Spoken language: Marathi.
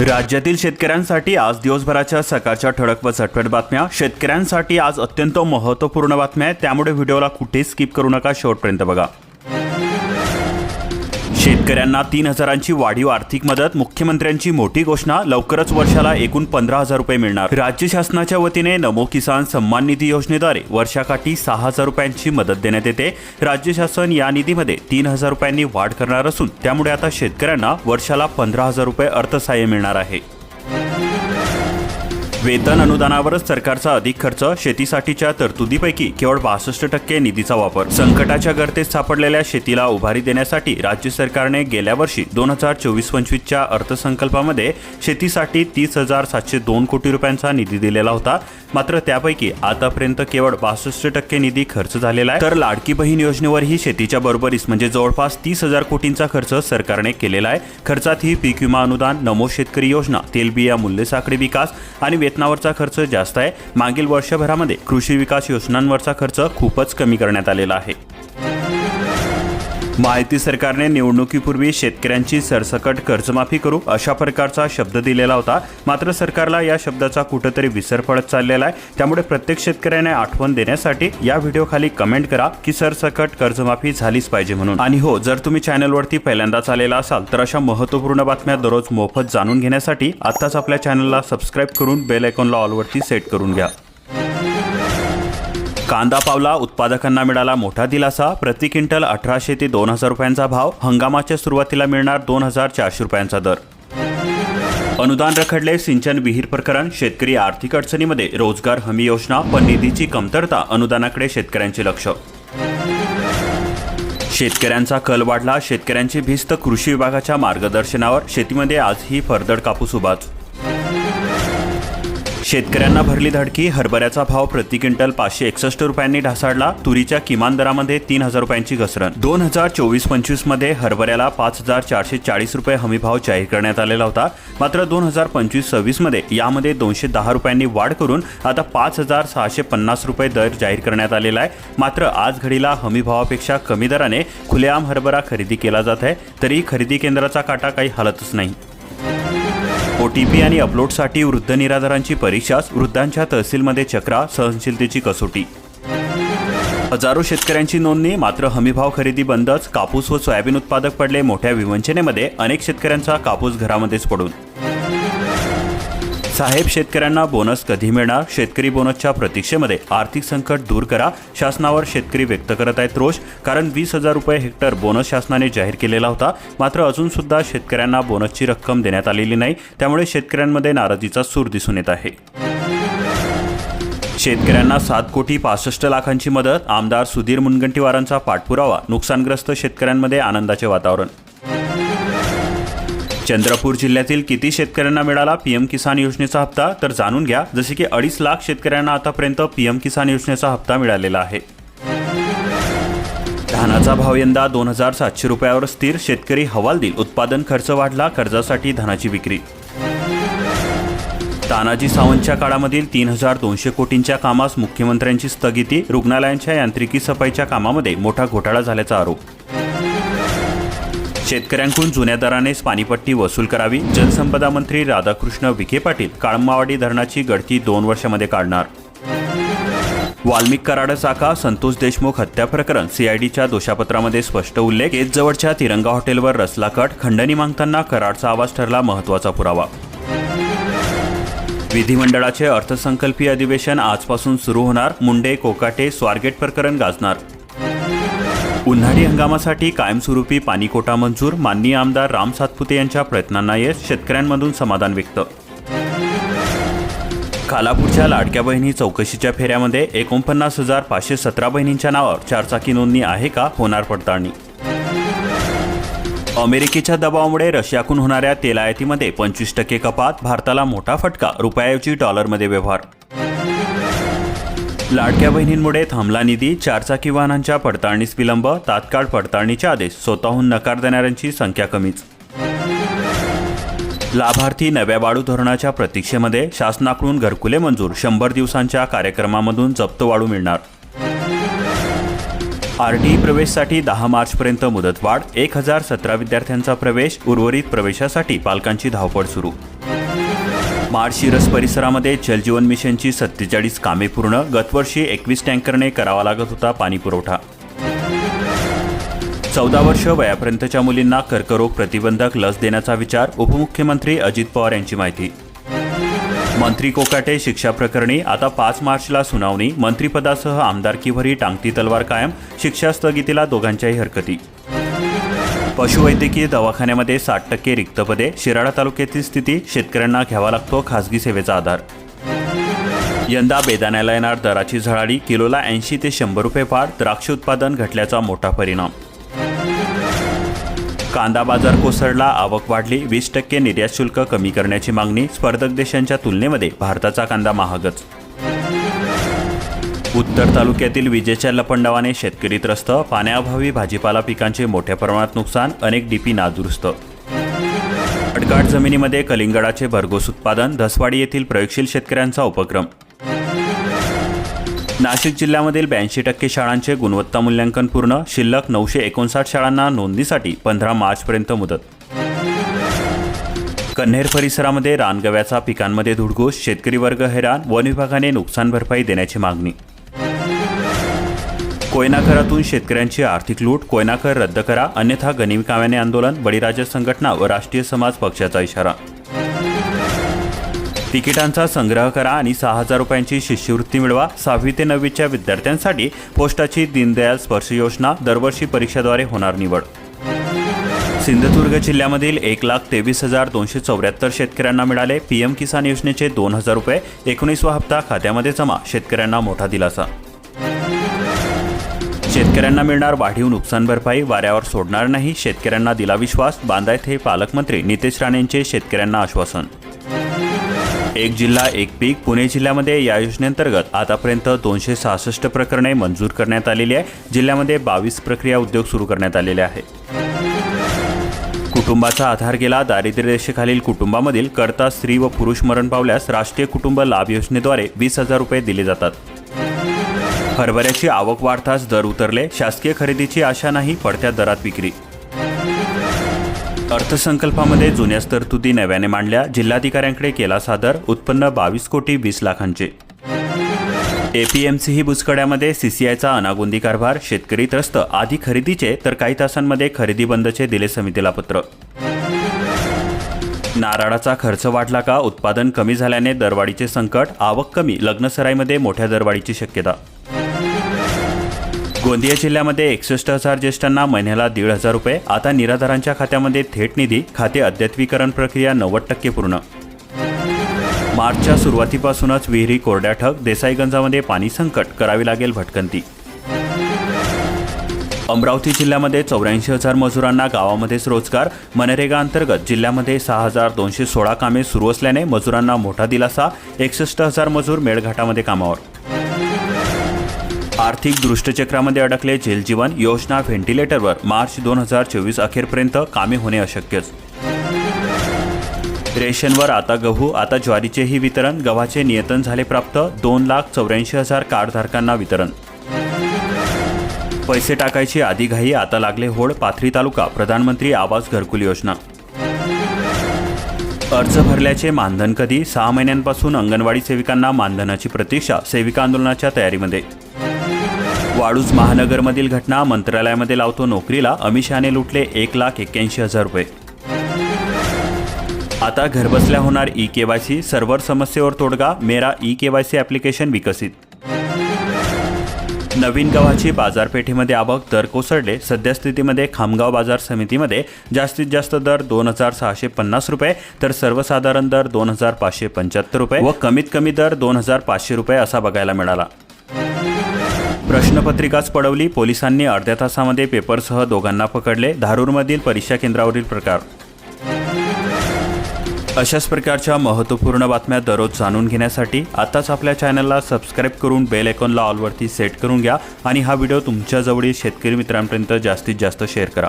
राज्यातील शेतकऱ्यांसाठी आज दिवसभराच्या सकाळच्या ठळक व झटपट बातम्या. शेतकऱ्यांसाठी आज अत्यंत महत्त्वपूर्ण बातम्या आहेत. त्यामुळे व्हिडिओला कुठेही स्किप करू नका. शेवटपर्यंत बघा. शेतकऱ्यांना तीन हजारांची वाढीव आर्थिक मदत मुख्यमंत्र्यांची मोठी घोषणा लवकरच वर्षाला एकूण पंधरा हजार रुपये मिळणार. राज्य शासनाच्या वतीने नमो किसान सन्मान निधी योजनेद्वारे वर्षाकाठी सहा हजार रुपयांची मदत देण्यात येते. राज्य शासन या निधीमध्ये तीन हजार रुपयांनी वाढ करणार असून त्यामुळे आता शेतकऱ्यांना वर्षाला पंधरा हजार रुपये अर्थसहाय्य मिळणार आहे. वेतन अनुदानावरच सरकारचा अधिक खर्च शेतीसाठीच्या तरतुदीपैकी केवळ बासष्ट टक्के निधीचा वापर. संकटाच्या गर्तेत सापडलेल्या शेतीला उभारी देण्यासाठी राज्य सरकारने गेल्या वर्षी दोन हजार चोवीस पंचवीसच्या अर्थसंकल्पामध्ये शेतीसाठी तीस हजार सातशे दोन कोटी रुपयांचा निधी दिलेला होता. मात्र त्यापैकी आतापर्यंत केवळ बासष्ट टक्के निधी खर्च झालेला आहे. तर लाडकी बहीण योजनेवरही शेतीच्या बरोबरीस म्हणजे जवळपास तीस हजार कोटींचा खर्च सरकारने केलेला आहे. खर्चात ही पीक विमा अनुदान नमो शेतकरी योजना तेलबिया मूल्य साखळी विकास आणि वेतनावरचा खर्च जास्त आहे. मागील वर्षभरामध्ये कृषी विकास योजनांवरचा खर्च खूपच कमी करण्यात आलेला आहे. माहिती सरकारने निवडणुकीपूर्वी शेतकऱ्यांची सरसकट कर्जमाफी करू अशा प्रकारचा शब्द दिलेला होता. मात्र सरकारला या शब्दाचा कुठंतरी विसर पडत चाललेला आहे. त्यामुळे प्रत्येक शेतकऱ्याने आठवण देण्यासाठी या व्हिडिओ खाली कमेंट करा की सरसकट कर्जमाफी झालीच पाहिजे म्हणून. आणि हो जर तुम्ही चॅनलवरती पहिल्यांदाच आलेला असाल तर अशा महत्त्वपूर्ण बातम्या दररोज मोफत जाणून घेण्यासाठी आत्ताच आपल्या चॅनलला सबस्क्राईब करून बेल आयकॉनला ऑलवरती सेट करून घ्या. कांदा पावला उत्पादकांना मिळाला मोठा दिलासा. प्रति क्विंटल अठराशे ते दोन हजार रुपयांचा भाव. हंगामाच्या सुरुवातीला मिळणार दोन हजार चारशे रुपयांचा दर. अनुदान रखडले सिंचन विहीर प्रकरण. शेतकरी आर्थिक अडचणीमध्ये रोजगार हमी योजना. पण निधीची कमतरता अनुदानाकडे शेतकऱ्यांचे लक्ष. शेतकऱ्यांचा कल वाढला. शेतकऱ्यांची भिस्त कृषी विभागाच्या मार्गदर्शनावर शेतीमध्ये आजही फरदड कापूस उभाच. शेतकऱ्यांना भरली धडकी हरभऱ्याचा भाव प्रति क्विंटल पाचशे एकसष्ट रुपयांनी ढासाळला तुरीच्या किमान दरामध्ये तीन हजार रुपयांची घसरण. दोन हजार चोवीस पंचवीसमध्ये हरभऱ्याला पाच हजार चारशे चाळीस रुपये हमी भाव जाहीर करण्यात आलेला होता. मात्र दोन हजार पंचवीस सव्वीसमध्ये यामध्ये दोनशे दहा रुपयांनी वाढ करून आता पाच हजार सहाशे पन्नास रुपये दर जाहीर करण्यात आलेला आहे. मात्र आज घडीला हमी भावापेक्षा कमी दराने खुलेआम हरभरा खरेदी केला जात आहे तरी खरेदी केंद्राचा काटा काही हलतच नाही. ओ टी पी आणि अपलोडसाठी वृद्ध निराधारांची परीक्षाच वृद्धांच्या तहसीलमध्ये चक्रा सहनशीलतेची कसोटी. हजारो शेतकऱ्यांची नोंदणी मात्र हमीभाव खरेदी बंदच कापूस व सोयाबीन उत्पादक पडले मोठ्या विवंचनेमध्ये अनेक शेतकऱ्यांचा कापूस घरामध्येच पडून. साहेब शेतकऱ्यांना बोनस कधी मिळणार? शेतकरी बोनसच्या प्रतीक्षेमध्ये आर्थिक संकट दूर करा. शासनावर शेतकरी व्यक्त करत आहेत रोष. कारण वीस हजार रुपये हेक्टर बोनस शासनाने जाहीर केलेला होता. मात्र अजून सुद्धा शेतकऱ्यांना बोनसची रक्कम देण्यात आलेली नाही. त्यामुळे शेतकऱ्यांमध्ये नाराजीचा सूर दिसून येत आहे. शेतकऱ्यांना सात कोटी पासष्ट लाखांची मदत. आमदार सुधीर मुनगंटीवारांचा पाठपुरावा. नुकसानग्रस्त शेतकऱ्यांमध्ये आनंदाचे वातावरण. चंद्रपूर जिल्ह्यातील किती शेतकऱ्यांना मिळाला पीएम किसान योजनेचा हप्ता? तर जाणून घ्या जसे की अडीच लाख शेतकऱ्यांना आतापर्यंत पीएम किसान योजनेचा हप्ता मिळालेला आहे. धानाचा भाव यंदा दोन हजार सातशे रुपयावर स्थिर. शेतकरी हवालदिल उत्पादन खर्च वाढला कर्जासाठी धानाची विक्री. तानाजी सावंतच्या काळामधील तीन हजार दोनशे कोटींच्या कामास मुख्यमंत्र्यांची स्थगिती रुग्णालयांच्या यांत्रिकी सफाईच्या कामामध्ये मोठा घोटाळा झाल्याचा आरोप. शेतकऱ्यांकडून जुन्या दरानेच पाणीपट्टी वसूल करावी. जलसंपदा मंत्री राधाकृष्ण विखे पाटील काळमावाडी धरणाची गळती दोन वर्षामध्ये काढणार. वाल्मिक कराड चाका संतोष देशमुख हत्या प्रकरण सीआयडीच्या दोषापत्रामध्ये स्पष्ट उल्लेख. केज जवळच्या तिरंगा हॉटेलवर रसला कट खंडणी मागताना कराडचा आवाज ठरला महत्त्वाचा पुरावा. विधिमंडळाचे अर्थसंकल्पीय अधिवेशन आजपासून सुरू होणार. मुंडे कोकाटे स्वारगेट प्रकरण गाजणार. उन्हाळी हंगामासाठी कायमस्वरूपी पाणीकोटा मंजूर माननीय आमदार राम सातपुते यांच्या प्रयत्नांना यश शेतकऱ्यांमधून समाधान व्यक्त. खालापूरच्या लाडक्या बहिणी चौकशीच्या फेऱ्यामध्ये एकोणपन्नास हजार पाचशे सतरा बहिणींच्या नावावर चारचाकी नोंदणी आहे का? होणार पडताळणी. अमेरिकेच्या दबावामुळे रशियाकडून होणाऱ्या तेलायतीमध्ये पंचवीस टक्के कपात भारताला मोठा फटका रुपयाऐवजी डॉलरमध्ये व्यवहार. लाडक्या बहिणींमुळे थांबला निधी चारचाकी वाहनांच्या पडताळणीस विलंब तात्काळ पडताळणीचे आदेश स्वतःहून नकार देणाऱ्यांची संख्या कमीच. लाभार्थी नव्या वाळू धोरणाच्या प्रतीक्षेमध्ये शासनाकडून घरकुले मंजूर शंभर दिवसांच्या कार्यक्रमामधून जप्त वाळू मिळणार. आर टी प्रवेशसाठी दहा मार्चपर्यंत मुदतवाढ एक हजार सतरा विद्यार्थ्यांचा प्रवेश उर्वरित प्रवेशासाठी पालकांची धावपळ सुरू. माळशिरस परिसरामध्ये जलजीवन मिशनची सत्तेचाळीस कामे पूर्ण. गतवर्षी एकवीस टँकरने करावा लागत होता पाणी पुरवठा. चौदा वर्ष वयापर्यंतच्या मुलींना कर्करोग प्रतिबंधक लस देण्याचा विचार उपमुख्यमंत्री अजित पवार यांची माहिती. मंत्री कोकाटे शिक्षा प्रकरणी आता पाच मार्चला सुनावणी. मंत्रिपदासह आमदारकीवरही टांगती तलवार कायम. शिक्षा स्थगितीला दोघांच्याही हरकती. पशुवैद्यकीय दवाखान्यामध्ये साठ टक्के रिक्त पदे. शिराळा तालुक्यातील स्थिती शेतकऱ्यांना घ्यावा लागतो खासगी सेवेचा आधार. यंदा बेदाण्याला येणार दराची झळाळी किलोला ऐंशी ते शंभर रुपये फार द्राक्ष उत्पादन घटल्याचा मोठा परिणाम. कांदा बाजार कोसळला आवक वाढली वीस टक्के निर्यात शुल्क कमी करण्याची मागणी स्पर्धक देशांच्या तुलनेमध्ये भारताचा कांदा महागच. उत्तर तालुक्यातील विजेच्या लपंडावाने शेतकरी त्रस्त पाण्याअभावी भाजीपाला पिकांचे मोठ्या प्रमाणात नुकसान अनेक डीपी नादुरुस्त. अडकाट जमिनीमध्ये कलिंगडाचे भरघोस उत्पादन धसवाडी येथील प्रयोगशील शेतकऱ्यांचा उपक्रम. नाशिक जिल्ह्यामधील ब्याऐंशी टक्के शाळांचे गुणवत्ता मूल्यांकन पूर्ण शिल्लक नऊशे एकोणसाठ शाळांना नोंदणीसाठी पंधरा मार्चपर्यंत मुदत. कन्हेर परिसरामध्ये रानगव्याचा पिकांमध्ये धुडघूस शेतकरी वर्ग हैराण वन विभागाने नुकसान भरपाई देण्याची मागणी. कोयनाघरातून शेतकऱ्यांची आर्थिक लूट कोयनाघर रद्द करा अन्यथा गनिमकाव्याने आंदोलन बळीराजा संघटना व राष्ट्रीय समाज पक्षाचा इशारा. तिकिटांचा संग्रह करा आणि सहा हजार रुपयांची शिष्यवृत्ती मिळवा. सहावी ते नववीच्या विद्यार्थ्यांसाठी पोस्टाची दीनदयाल स्पर्श योजना दरवर्षी परीक्षेद्वारे होणार निवड. सिंधुदुर्ग जिल्ह्यामधील एक लाख तेवीस हजार दोनशे चौऱ्याहत्तर शेतकऱ्यांना मिळाले. पीएम किसान योजनेचे दोन हजार रुपये. एकोणीसवा हप्ता खात्यामध्ये जमा. शेतकऱ्यांना मोठा दिलासा. शेतकऱ्यांना मिळणार वाढीव नुकसान भरपाई वाऱ्यावर सोडणार नाही शेतकऱ्यांना दिला विश्वास बांदायत हे पालकमंत्री नितेश राणेंचे शेतकऱ्यांना आश्वासन. एक जिल्हा एक पीक पुणे जिल्ह्यामध्ये या योजनेअंतर्गत आतापर्यंत दोनशे सहासष्ट प्रकरणे मंजूर करण्यात आलेली आहे. जिल्ह्यामध्ये बावीस प्रक्रिया उद्योग सुरू करण्यात आलेले आहे. कुटुंबाचा आधार गेला दारिद्र्यरेषेखालील कुटुंबामधील करता स्त्री व पुरुष मरण पावल्यास राष्ट्रीय कुटुंब लाभ योजनेद्वारे वीस हजार रुपये दिले जातात. हरभऱ्याची आवक वाढताच दर उतरले. शासकीय खरेदीची आशा नाही पडत्या दरात विक्री. अर्थसंकल्पामध्ये जुन्याच तरतुदी नव्याने मांडल्या. जिल्हाधिकाऱ्यांकडे केला सादर. उत्पन्न बावीस कोटी वीस लाखांचे. एपीएमसी ही बुचकड्यामध्ये सीसीआयचा अनागोंदी कारभार. शेतकरी त्रस्त. आधी खरेदीचे तर काही तासांमध्ये खरेदी बंदचे दिले समितीला पत्र. नारळाचा खर्च वाढला का? उत्पादन कमी झाल्याने दरवाढीचे संकट. आवक कमी. लग्नसराईमध्ये मोठ्या दरवाढीची शक्यता. गोंदिया जिल्ह्यामध्ये एकसष्ट हजार ज्येष्ठांना महिन्याला दीड हजार रुपये. आता निराधारांच्या खात्यामध्ये थेट निधी खाते अद्यत्वीकरण प्रक्रिया नव्वद टक्के पूर्ण. मार्चच्या सुरुवातीपासूनच विहिरी कोरड्या ठक देसाईगंजामध्ये पाणी संकट करावी लागेल भटकंती. अमरावती जिल्ह्यामध्ये चौऱ्याऐंशी हजार मजुरांना गावामध्येच रोजगार. मनरेगा अंतर्गत जिल्ह्यामध्ये सहा हजार दोनशे सोळा कामे सुरू असल्याने मजुरांना मोठा दिलासा. एकसष्ट हजार मजूर मेळघाटामध्ये कामावर. आर्थिक दृष्टचक्रामध्ये अडकले जलजीवन योजना व्हेंटिलेटरवर मार्च दोन हजार चोवीस अखेरपर्यंत कामे होणे अशक्यच. रेशनवर आता गहू आता ज्वारीचेही वितरण गव्हाचे नियतन झाले प्राप्त दोन लाख चौऱ्याऐंशी हजार कार्डधारकांना वितरण. पैसे टाकायची आधी घाई आता लागले होड पाथरी तालुका प्रधानमंत्री आवास घरकुल योजना. अर्ज भरल्याचे मानधन कधी? सहा महिन्यांपासून अंगणवाडी सेविकांना मानधनाची प्रतीक्षा सेविका आंदोलनाच्या तयारीमध्ये. वाळूज महानगरमधील घटना मंत्रालयामध्ये लावतो नोकरीला. अमित शहाने लुटले एक लाख एक्क्याऐंशी हजार रुपये. आता घरबसल्या होणार ई केवायसी सर्व्हर समस्येवर तोडगा. मेरा ई केवायसी ॲप्लिकेशन विकसित. नवीन गव्हाची बाजारपेठेमध्ये आवक. दर कोसळले. सद्यस्थितीमध्ये खामगाव बाजार समितीमध्ये जास्तीत जास्त दर दोन हजार सहाशे पन्नास रुपये तर सर्वसाधारण दर दोन हजार पाचशे पंच्याहत्तर रुपये व कमीत कमी दर दोन हजार पाचशे रुपये असा बघायला मिळाला. प्रश्नपत्रिकाच पडवली पोलिसांनी अर्ध्या तासामध्ये पेपरसह दोघांना पकडले धारूरमधील परीक्षा केंद्रावरील प्रकार. अशाच प्रकारच्या महत्त्वपूर्ण बातम्या दररोज जाणून घेण्यासाठी आताच आपल्या चॅनलला सबस्क्राईब करून बेल आयकॉनला ऑलवरती सेट करून घ्या आणि हा व्हिडिओ तुमच्याजवळील शेतकरी मित्रांपर्यंत जास्तीत जास्त शेअर करा.